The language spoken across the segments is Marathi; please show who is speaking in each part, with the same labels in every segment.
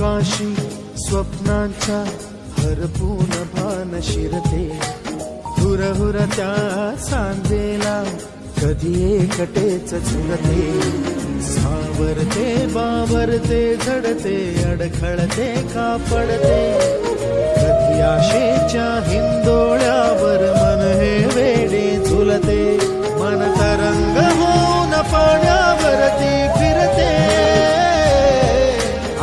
Speaker 1: आकाशी स्वप्नांच्या हरपून भान शिरते. हुर हुर त्या सांजेला कधी एकटेच झुलते. सावरते बावरते झडते अडखळते कापडते.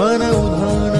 Speaker 1: मन उधाण